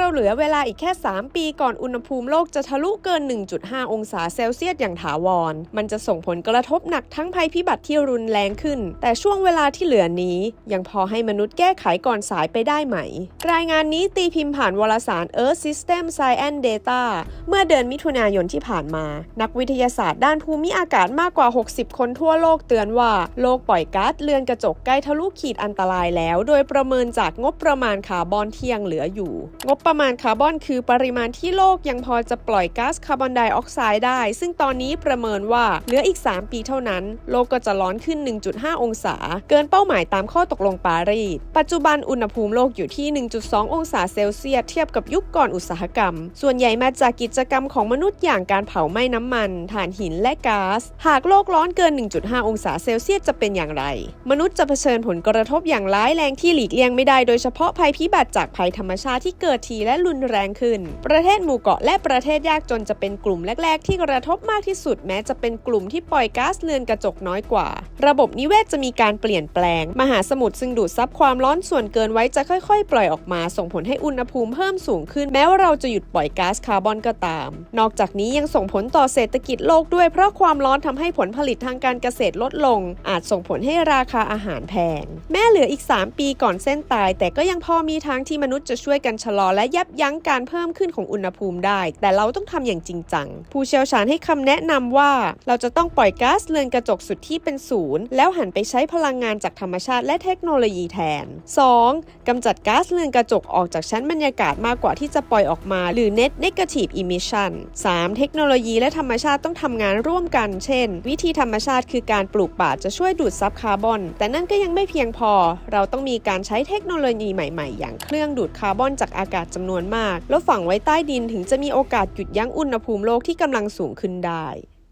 เราเหลือเวลาอีกแค่ 3 ปีก่อนอุณหภูมิโลกจะทะลุเกิน 1.5 องศาเซลเซียสอย่างถาวร มันจะส่งผลกระทบหนักทั้งภัยพิบัติที่รุนแรงขึ้น แต่ช่วงเวลาที่เหลือนี้ ยังพอให้มนุษย์แก้ไขก่อนสายไปได้ไหม รายงานนี้ตีพิมพ์ผ่านวารสาร Earth System Science Data เมื่อเดือนมิถุนายนที่ผ่านมา นักวิทยาศาสตร์ด้านภูมิอากาศมากกว่า 60 คนทั่วโลกเตือนว่าโลกปล่อยก๊าซเรือนกระจกใกล้ทะลุขีดอันตรายแล้ว โดยประเมินจากงบประมาณคาร์บอนที่ยังเหลืออยู่ งบประประมาณคาร์บอนคือปริมาณที่โลกยังพอจะปล่อยก๊าซคาร์บอนไดออกไซด์ได้ ซึ่งตอนนี้ประเมินว่าเหลืออีก 3 ปีเท่านั้น โลกก็จะร้อนขึ้น 1.5 องศา เกินเป้าหมายตามข้อตกลงปารีส ปัจจุบันอุณหภูมิโลกอยู่ที่ 1.2 องศาเซลเซียสเทียบกับยุคก่อนอุตสาหกรรม ส่วนใหญ่มาจากกิจกรรมของมนุษย์อย่างการเผาไหม้น้ำมันถ่านหินและก๊าซ หากโลกร้อนเกิน 1.5 องศาเซลเซียสจะเป็นอย่างไร มนุษย์จะเผชิญผลกระทบอย่างร้ายแรงที่หลีกเลี่ยงไม่ได้โดยเฉพาะภัยพิบัติจากภัยธรรมชาติที่เกิดทีและรุนแรงขึ้น ประเทศหมู่เกาะและประเทศยากจนจะเป็นกลุ่มแรก ๆ ที่กระทบมากที่สุดแม้จะเป็นกลุ่มที่ปล่อยก๊าซเรือนกระจกน้อยกว่า ระบบนิเวศจะมีการเปลี่ยนแปลง มหาสมุทรซึ่งดูดซับความร้อนส่วนเกินไว้จะค่อยๆ ปล่อยออกมา ส่งผลให้อุณหภูมิเพิ่มสูงขึ้นแม้ว่าเราจะหยุดปล่อยก๊าซคาร์บอนก็ตาม นอกจากนี้ยังส่งผลต่อเศรษฐกิจโลกด้วยเพราะความร้อนทำให้ผลผลิตทางการเกษตรลดลง อาจส่งผลให้ราคาอาหารแพง แม้เหลืออีก 3 ปีก่อนเส้นตาย แต่ก็ยังพอมีทางที่มนุษย์จะช่วยกันชะลอและและยับยั้งการเพิ่มขึ้นของอุณหภูมิได้ แต่เราต้องทำอย่างจริงจัง ผู้เชี่ยวชาญให้คำแนะนำว่าเราจะต้องปล่อยก๊าซเรือนกระจกสุดที่เป็นศูนย์แล้วหันไปใช้พลังงานจากธรรมชาติและเทคโนโลยีแทน 2. กำจัดก๊าซเรือนกระจกออกจากชั้นบรรยากาศมากกว่าที่จะปล่อยออกมา หรือ net negative emission 3. เทคโนโลยีและธรรมชาติต้องทำงานร่วมกัน เช่น วิธีธรรมชาติคือการปลูกป่าจะช่วยดูดซับคาร์บอน แต่นั่นก็ยังไม่เพียงพอ เราต้องมีการใช้เทคโนโลยีใหม่ ๆ อย่างเครื่องดูดคาร์บอนจากอากาศจำนวนมาก แล้วฝังไว้ใต้ดินถึงจะมีโอกาสหยุดยั้งอุณหภูมิโลกที่กำลังสูงขึ้นได้